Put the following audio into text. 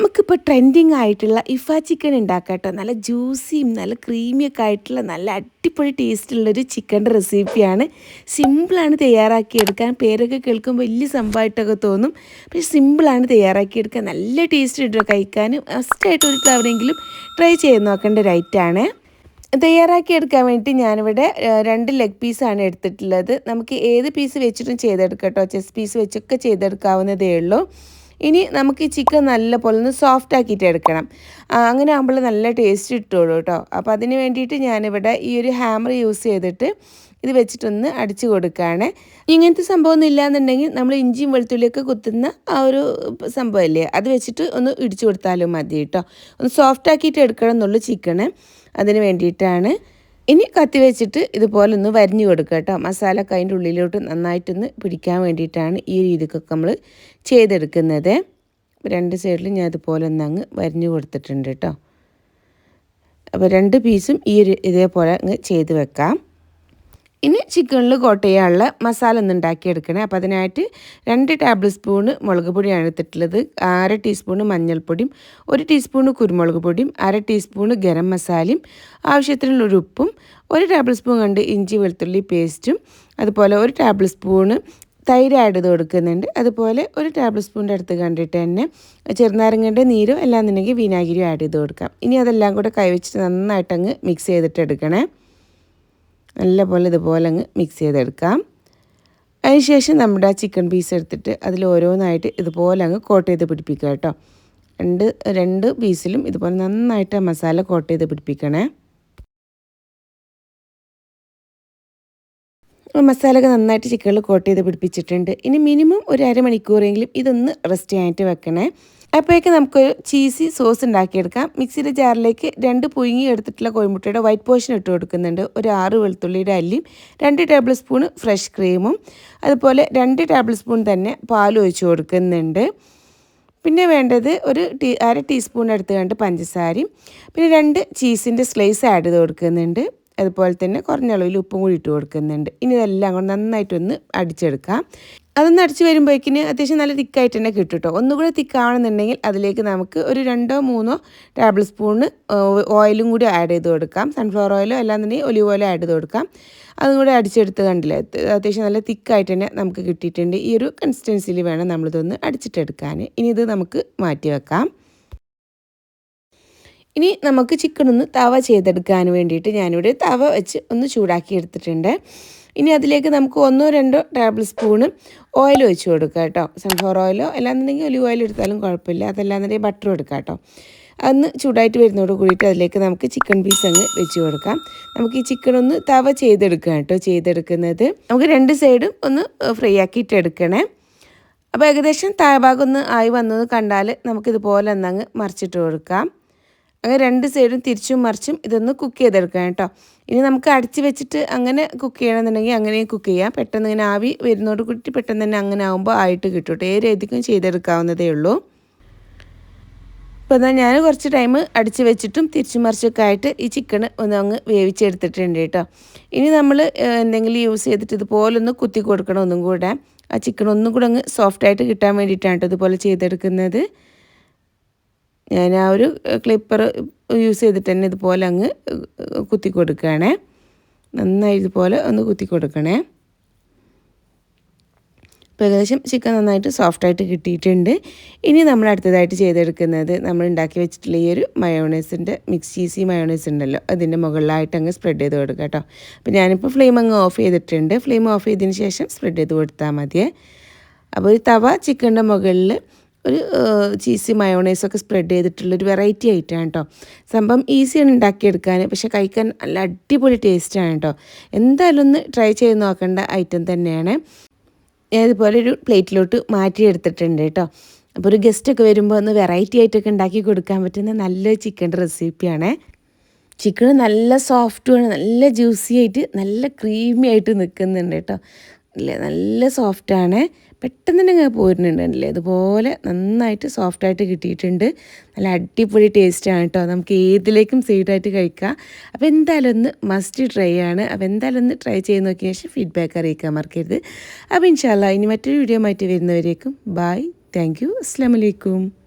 നമുക്കിപ്പോൾ ട്രെൻഡിങ് ആയിട്ടുള്ള ഇഫ ചിക്കൻ ഉണ്ടാക്കാട്ടോ നല്ല ജ്യൂസിയും നല്ല ക്രീമിയൊക്കെ ആയിട്ടുള്ള നല്ല അടിപൊളി ടേസ്റ്റുള്ളൊരു ചിക്കന്റെ റെസിപ്പിയാണ് സിമ്പിളാണ് തയ്യാറാക്കിയെടുക്കാൻ പേരൊക്കെ കേൾക്കുമ്പോൾ വലിയ സംഭവമായിട്ടൊക്കെ തോന്നും. പക്ഷേ സിമ്പിളാണ് തയ്യാറാക്കിയെടുക്കാൻ നല്ല ടേസ്റ്റ് ഇട്ട് കഴിക്കാൻ ഫസ്റ്റായിട്ട് ഒരു തവണയെങ്കിലും ട്രൈ ചെയ്ത് നോക്കേണ്ട ഒരു ഐറ്റാണ് തയ്യാറാക്കിയെടുക്കാൻ വേണ്ടി ഞാനിവിടെ രണ്ട് ലെഗ് പീസാണ് എടുത്തിട്ടുള്ളത്. നമുക്ക് ഏത് പീസ് വെച്ചിട്ടും ചെയ്തെടുക്കാം കേട്ടോ. ചെസ് പീസ് വെച്ചൊക്കെ ചെയ്തെടുക്കാവുന്നതേ ഉള്ളൂ. ഇനി നമുക്ക് ഈ ചിക്കൻ നല്ല പോലെ ഒന്ന് സോഫ്റ്റ് ആക്കിയിട്ട് എടുക്കണം. അങ്ങനെ ആകുമ്പോൾ നല്ല ടേസ്റ്റ് കിട്ടുള്ളൂ കേട്ടോ. അപ്പോൾ അതിന് വേണ്ടിയിട്ട് ഞാനിവിടെ ഈ ഒരു ഹാമർ യൂസ് ചെയ്തിട്ട് ഇത് വെച്ചിട്ടൊന്ന് അടിച്ചു കൊടുക്കുകയാണ്. ഇങ്ങനത്തെ സംഭവമൊന്നും ഇല്ലാന്നുണ്ടെങ്കിൽ നമ്മൾ ഇഞ്ചിയും വെളുത്തുള്ളിയൊക്കെ കുത്തുന്ന ആ ഒരു സംഭവമല്ലേ? അത് വെച്ചിട്ട് ഒന്ന് ഇടിച്ചു കൊടുത്താലും മതി കേട്ടോ. ഒന്ന് സോഫ്റ്റ് ആക്കിയിട്ട് എടുക്കണം എന്നുള്ളൂ ചിക്കന് അതിന് വേണ്ടിയിട്ടാണ് ഇനി കത്തി വെച്ചിട്ട് ഇതുപോലെ ഒന്ന് വരിഞ്ഞു കൊടുക്കുക കേട്ടോ. മസാല അതിന്റെ ഉള്ളിലോട്ട് നന്നായിട്ടൊന്ന് പിടിക്കാൻ വേണ്ടിയിട്ടാണ് ഈ രീതിക്കൊക്കെ നമ്മൾ ചെയ്തെടുക്കുന്നത്. രണ്ട് സൈഡിലും ഞാൻ ഇതുപോലെ ഒന്ന് അങ്ങ് വരിഞ്ഞു കൊടുത്തിട്ടുണ്ട് കേട്ടോ. അപ്പോൾ രണ്ട് പീസും ഈ ഒരു ഇതേപോലെ അങ്ങ് ചെയ്ത് വെക്കാം. ഇനി ചിക്കനിൽ കോട്ട് മസാല ഒന്ന് ഉണ്ടാക്കിയെടുക്കണേ. അപ്പോൾ അതിനായിട്ട് രണ്ട് ടേബിൾ സ്പൂണ് മുളക് പൊടിയാണ് എടുത്തിട്ടുള്ളത്. അര ടീസ്പൂണ് മഞ്ഞൾപ്പൊടിയും ഒരു ടീസ്പൂണ് കുരുമുളക് പൊടിയും അര ടീസ്പൂണ് ഗരം മസാലയും ആവശ്യത്തിനുള്ള ഒരു ഉപ്പും ഒരു ടേബിൾ സ്പൂൺ കണ്ട് ഇഞ്ചി വെളുത്തുള്ളി പേസ്റ്റും അതുപോലെ ഒരു ടേബിൾ സ്പൂണ് തൈര് ആഡ് ചെയ്ത് കൊടുക്കുന്നുണ്ട്. അതുപോലെ ഒരു ടേബിൾ സ്പൂണിന്റെ അടുത്ത് കണ്ടിട്ട് തന്നെ ചെറുനാരങ്ങന്റെ നീരോ അല്ലാന്നുണ്ടെങ്കിൽ വിനാഗിരിയോ ആഡ് ചെയ്ത് കൊടുക്കാം. ഇനി അതെല്ലാം കൂടെ കൈവച്ചിട്ട് നന്നായിട്ടങ്ങ് മിക്സ് ചെയ്തിട്ട് എടുക്കണേ. നല്ലപോലെ ഇതുപോലെ അങ്ങ് മിക്സ് ചെയ്തെടുക്കാം. അതിനുശേഷം നമ്മുടെ ആ ചിക്കൻ പീസ് എടുത്തിട്ട് അതിൽ ഓരോന്നായിട്ട് ഇതുപോലെ അങ്ങ് കോട്ട് ചെയ്ത് പിടിപ്പിക്കുക കേട്ടോ. രണ്ട് രണ്ട് പീസിലും ഇതുപോലെ നന്നായിട്ട് മസാല കോട്ട് ചെയ്ത് പിടിപ്പിക്കണേ. മസാലയൊക്കെ നന്നായിട്ട് ചിക്കനിൽ കോട്ട് ചെയ്ത് പിടിപ്പിച്ചിട്ടുണ്ട്. ഇനി മിനിമം ഒരു അരമണിക്കൂറെങ്കിലും ഇതൊന്ന് റെസ്റ്റ് ചെയ്യാനായിട്ട് വെക്കണേ. അപ്പോഴേക്ക് നമുക്കൊരു ചീസി സോസ് ഉണ്ടാക്കിയെടുക്കാം. മിക്സിയുടെ ജാറിലേക്ക് രണ്ട് പുഴുങ്ങി എടുത്തിട്ടുള്ള കോഴിമുട്ടയുടെ വൈറ്റ് പോഷൻ ഇട്ട് കൊടുക്കുന്നുണ്ട്. ഒരു ആറ് വെളുത്തുള്ളിയുടെ അല്ലിയും രണ്ട് ടേബിൾ സ്പൂൺ ഫ്രഷ് ക്രീമും അതുപോലെ രണ്ട് ടേബിൾ സ്പൂൺ തന്നെ പാൽ ഒഴിച്ച് കൊടുക്കുന്നുണ്ട്. പിന്നെ വേണ്ടത് ഒരു ടീ അര ടീസ്പൂൺ എടുത്ത് കണ്ട് പഞ്ചസാരയും. പിന്നെ രണ്ട് ചീസിന്റെ സ്ലൈസ് ആഡ് ചെയ്ത് കൊടുക്കുന്നുണ്ട്. അതുപോലെ തന്നെ കുറഞ്ഞ അളവിൽ ഉപ്പും കൂടി ഇട്ട് കൊടുക്കുന്നുണ്ട്. ഇനി ഇതെല്ലാം കൂടെ നന്നായിട്ടൊന്ന് അടിച്ചെടുക്കാം. അതൊന്ന് അടിച്ച് വരുമ്പോഴേക്കിന് അത്യാവശ്യം നല്ല തിക്കായിട്ട് തന്നെ കിട്ടും കേട്ടോ. ഒന്നുകൂടെ തിക്കാവണമെന്നുണ്ടെങ്കിൽ അതിലേക്ക് നമുക്ക് ഒരു രണ്ടോ മൂന്നോ ടേബിൾ സ്പൂണ് ഓയിലും കൂടി ആഡ് ചെയ്ത് കൊടുക്കാം. സൺഫ്ലവർ ഓയിലോ അല്ലാന്നുണ്ടെങ്കിൽ ഒലിവ് ഓയിലോ ആഡ് ചെയ്ത് കൊടുക്കാം. അതും കൂടെ അടിച്ചെടുത്ത് കണ്ടില്ലേ അത്യാവശ്യം നല്ല തിക്കായിട്ട് തന്നെ നമുക്ക് കിട്ടിയിട്ടുണ്ട്. ഈ ഒരു കൺസിസ്റ്റൻസിയിൽ വേണം നമ്മളിതൊന്ന് അടിച്ചിട്ടെടുക്കാൻ. ഇനി ഇത് നമുക്ക് മാറ്റി വെക്കാം. ഇനി നമുക്ക് ചിക്കൻ ഒന്ന് തവ ചെയ്തെടുക്കാൻ വേണ്ടിയിട്ട് ഞാനിവിടെ തവ വെച്ച് ഒന്ന് ചൂടാക്കി എടുത്തിട്ടുണ്ട്. ഇനി അതിലേക്ക് നമുക്ക് ഒന്നോ രണ്ടോ ടേബിൾ സ്പൂണ് ഓയിൽ ഒഴിച്ച് കൊടുക്കുക കേട്ടോ. സൺഫ്ലവർ ഓയിലോ അല്ലാന്നുണ്ടെങ്കിൽ ഒലിവ് ഓയിൽ എടുത്താലും കുഴപ്പമില്ല. അതല്ലാന്നുണ്ടെങ്കിൽ ബട്ടറും എടുക്കാം കേട്ടോ. അന്ന് ചൂടായിട്ട് വരുന്നതോട് കൂടിയിട്ട് അതിലേക്ക് നമുക്ക് ചിക്കൻ പീസ് അങ്ങ് വെച്ച് കൊടുക്കാം. നമുക്ക് ഈ ചിക്കൻ ഒന്ന് തവ ചെയ്തെടുക്കുക കേട്ടോ ചെയ്തെടുക്കുന്നത്. നമുക്ക് രണ്ട് സൈഡും ഒന്ന് ഫ്രൈ ആക്കിയിട്ട് എടുക്കണേ. അപ്പോൾ ഏകദേശം താഴ്ഭാഗം ഒന്ന് ആയി വന്നത് കണ്ടാൽ നമുക്കിതുപോലെ ഒന്നങ്ങ് മറിച്ചിട്ട് കൊടുക്കാം. അങ്ങനെ രണ്ട് സൈഡും തിരിച്ചും മറിച്ചും ഇതൊന്ന് കുക്ക് ചെയ്തെടുക്കാം കേട്ടോ. ഇനി നമുക്ക് അടച്ച് വെച്ചിട്ട് അങ്ങനെ കുക്ക് ചെയ്യണമെന്നുണ്ടെങ്കിൽ അങ്ങനെ കുക്ക് ചെയ്യാം. പെട്ടെന്ന് ഇങ്ങനെ ആവി വരുന്നതോട് കൂട്ടി പെട്ടെന്ന് തന്നെ അങ്ങനെ ആകുമ്പോൾ ആയിട്ട് കിട്ടും ഏത് രീതിക്കും ചെയ്തെടുക്കാവുന്നതേ ഉള്ളൂ. ഇപ്പോൾ എന്നാൽ ഞാൻ കുറച്ച് ടൈം അടിച്ച് വെച്ചിട്ടും തിരിച്ചു മറിച്ചൊക്കെ ആയിട്ട് ഈ ചിക്കൻ ഒന്ന് അങ്ങ് വേവിച്ചെടുത്തിട്ടുണ്ട് കേട്ടോ. ഇനി നമ്മൾ എന്തെങ്കിലും യൂസ് ചെയ്തിട്ട് ഇതുപോലെ ഒന്ന് കുത്തി കൊടുക്കണം ഒന്നും കൂടെ. ആ ചിക്കൻ ഒന്നും കൂടെ അങ്ങ് സോഫ്റ്റായിട്ട് കിട്ടാൻ വേണ്ടിയിട്ടാണ് കേട്ടോ ഇതുപോലെ ചെയ്തെടുക്കുന്നത്. ഞാൻ ആ ഒരു ക്ലിപ്പർ യൂസ് ചെയ്തിട്ട് തന്നെ ഇതുപോലെ അങ്ങ് കുത്തി കൊടുക്കുകയാണേ. നന്നായി ഇതുപോലെ ഒന്ന് കുത്തി കൊടുക്കണേ. അപ്പോൾ ഏകദേശം ചിക്കൻ നന്നായിട്ട് സോഫ്റ്റായിട്ട് കിട്ടിയിട്ടുണ്ട്. ഇനി നമ്മൾ അടുത്തതായിട്ട് ചെയ്തെടുക്കുന്നത് നമ്മൾ ഉണ്ടാക്കി വെച്ചിട്ടുള്ള ഈ ഒരു മയോണൈസിന്റെ മിക്സ് ചീസി മയോണൈസ് ഉണ്ടല്ലോ അതിന്റെ മുകളിലായിട്ട് അങ്ങ് സ്പ്രെഡ് ചെയ്ത് കൊടുക്കുക കേട്ടോ. അപ്പോൾ ഞാനിപ്പോൾ ഫ്ലെയിം അങ്ങ് ഓഫ് ചെയ്തിട്ടുണ്ട്. ഫ്ലെയിം ഓഫ് ചെയ്തതിന് ശേഷം സ്പ്രെഡ് ചെയ്ത് കൊടുത്താൽ മതിയേ. അപ്പോൾ ഒരു തവ ചിക്കന്റെ മുകളിൽ ഒരു ചീസി മയോണൈസൊക്കെ സ്പ്രെഡ് ചെയ്തിട്ടുള്ളൊരു വെറൈറ്റി ഐറ്റമാണ് കേട്ടോ സംഭവം ഈസിയാണ് ഉണ്ടാക്കിയെടുക്കാൻ പക്ഷെ കഴിക്കാൻ നല്ല അടിപൊളി ടേസ്റ്റാണ് കേട്ടോ എന്തായാലും ഒന്ന് ട്രൈ ചെയ്ത് നോക്കേണ്ട ഐറ്റം തന്നെയാണ്. ഞാൻ ഇതുപോലെ ഒരു പ്ലേറ്റിലോട്ട് മാറ്റിയെടുത്തിട്ടുണ്ട് കേട്ടോ അപ്പോൾ ഒരു ഗസ്റ്റൊക്കെ വരുമ്പോൾ ഒന്ന് വെറൈറ്റി ആയിട്ടൊക്കെ ഉണ്ടാക്കി കൊടുക്കാൻ പറ്റുന്ന നല്ല ചിക്കന്റെ റെസിപ്പിയാണ് ചിക്കൻ നല്ല സോഫ്റ്റുമാണ് നല്ല ജ്യൂസി ആയിട്ട് നല്ല ക്രീമി ആയിട്ട് നിൽക്കുന്നുണ്ട് കേട്ടോ അല്ലേ നല്ല സോഫ്റ്റാണ് പെട്ടെന്ന് തന്നെ പോരുന്നുണ്ടല്ലേ? അതുപോലെ നന്നായിട്ട് സോഫ്റ്റായിട്ട് കിട്ടിയിട്ടുണ്ട്. നല്ല അടിപൊളി ടേസ്റ്റാണ് കേട്ടോ നമുക്ക് ഏതിലേക്കും സൈഡായിട്ട് കഴിക്കാം. അപ്പോൾ എന്തായാലും ഒന്ന് മസ്റ്റ് ട്രൈ ആണ്. അപ്പോൾ എന്തായാലും ഒന്ന് ട്രൈ ചെയ്ത് നോക്കിയ ശേഷം ഫീഡ്ബാക്ക് അറിയിക്കാൻ മറക്കരുത്. അപ്പോൾ ഇൻഷാല്ല ഇനി മറ്റൊരു വീഡിയോ മാറ്റി വരുന്നവരേക്കും ബായ് താങ്ക് യു അസ്സാം